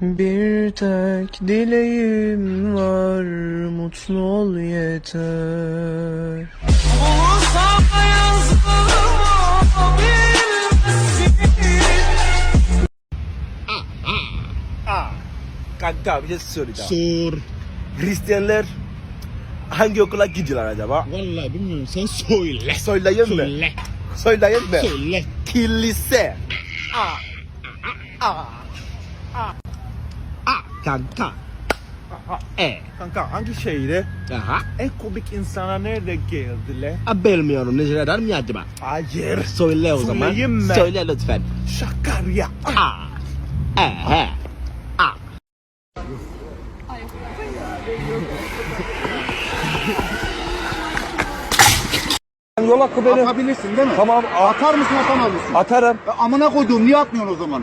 Bir tek dileğim var, mutlu ol yeter. Kanka bir şey söyleyeceğim. Sor. Hristiyanlar hangi okula gidiyorlar acaba? Vallahi bilmiyorum sen söyle. Söyleyin mi? Söyle. Söyleyin mi? Söyle. Kilise. Kanka. E. Kanka hangi şehire Aha. en komik insana nerede geldiler? A, Bilmiyorum Necdet'den mi acaba? Hayır. Söyle o zaman. Söyleyeyim mi? Söyle lütfen. Şakarya. A. E. He. A. Yol hakkı benim. Atabilirsin değil mi? Tamam Atar mısın atamaz mısın? atarım. E, amına koyduğum niye atmıyorsun o zaman?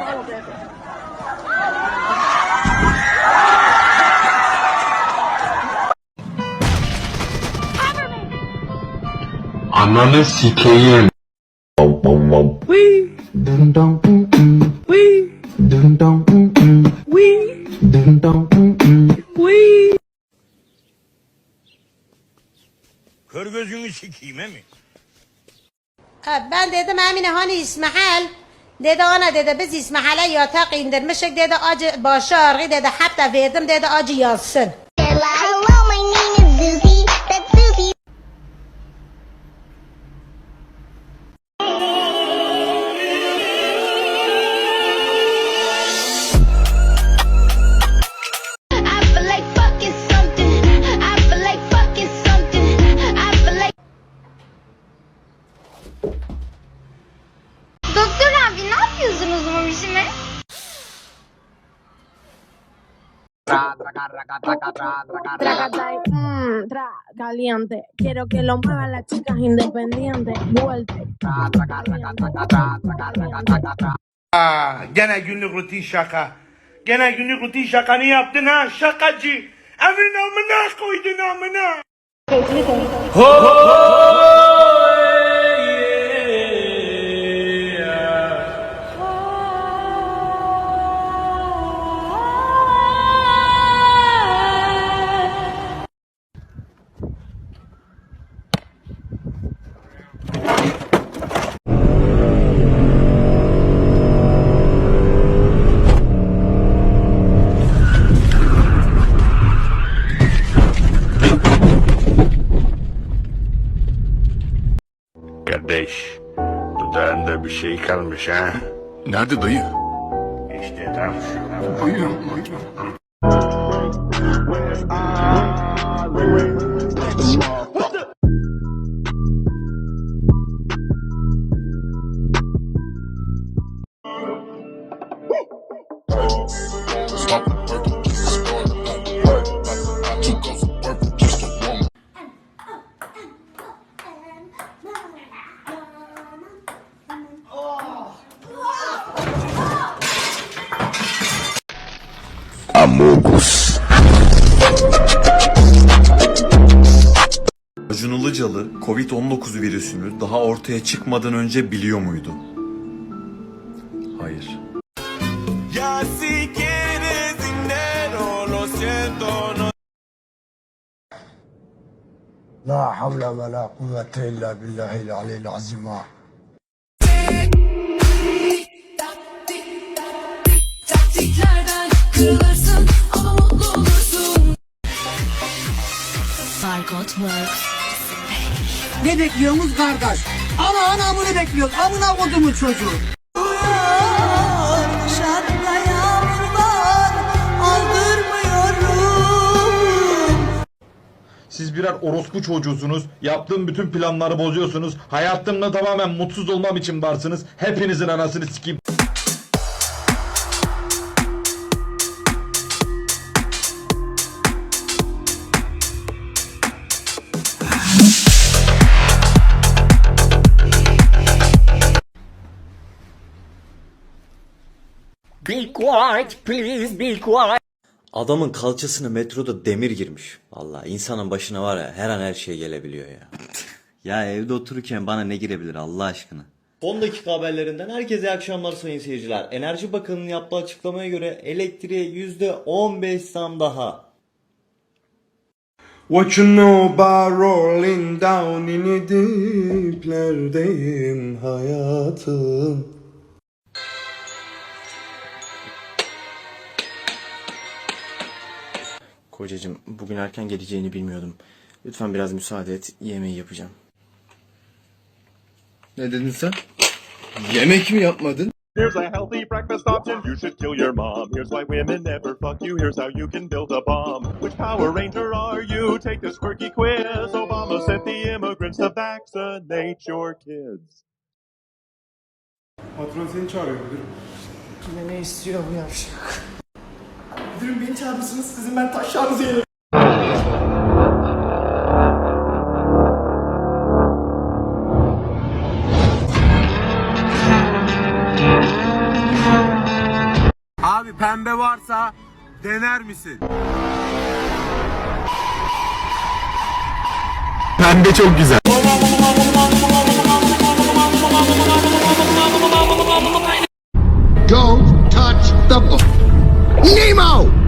Ananı sikeyim. Kör gözünü sikeyim mi? Ha, ben dedim Emine hani İsmail dedi ana dedi biz İsmail'e yatak indirmişik dedi acı başı ağrı dedi hatta verdim dedi acı yazsın. Quiero que lo muevan las chicas independientes, fuerte. Gene rutin şaka. Gene rutin şakanı yaptın ha şakacı. Şey kalmış ha? Nerede dayı? İşte tam şu. Buyurun. Stop Acun Ilıcalı Covid-19 virüsünü daha ortaya çıkmadan önce biliyor muydu? Hayır. La havle ve la kuvvete illa billahil aleyhil azim ha. Ne bekliyorsunuz kardeş? Ana ana bunu bekliyoruz. Amına kodumu çocuğu. Siz birer orospu çocuğusunuz. Yaptığım bütün planları bozuyorsunuz. Hayatımda tamamen mutsuz olmam için varsınız. Hepinizin anasını sikeyim. Be quiet, please be quiet. Adamın kalçasına metroda demir girmiş. Vallahi insanın başına var ya her an her şey gelebiliyor ya. ya evde otururken bana ne girebilir Allah aşkına? Son dakika haberlerinden herkese iyi akşamlar sayın seyirciler. Enerji Bakanı'nın yaptığı açıklamaya göre elektriğe %15 zam daha. What you know about rolling down in the deeplerdeyim hayatım. Kocacığım bugün erken geleceğini bilmiyordum. Lütfen biraz müsaade et yemeği yapacağım. Ne dedin sen? Yemek mi yapmadın? Here's a healthy breakfast option. You should kill your mom. Here's why women never fuck you. Here's how you can build a bomb. Which Power Ranger are you? Take this quirky quiz. Obama sent the immigrants to vaccinate your kids. Patron seni çağırıyor müdürüm. Yine ne istiyor bu yavşak? Müdürüm beni çağırmışsınız. Sizin ben taşlarınızı yerim. Abi pembe varsa dener misin? Pembe çok güzel. Don't touch the book. Nemo!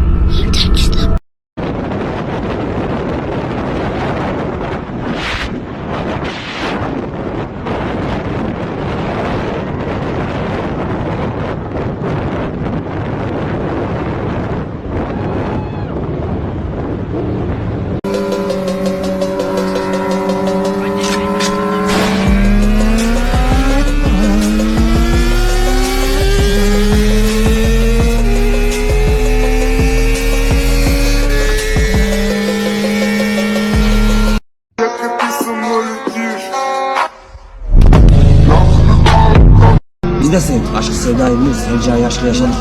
Özgesin. Aşkı sevda edilir, seveceği yaşlı yaşanır.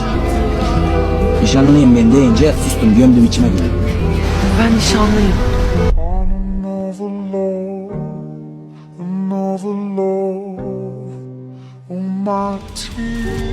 Nişanlıyım ben deyince sustum, gömdüm içime gibi. Ben nişanlıyım. Another love, another love my tears.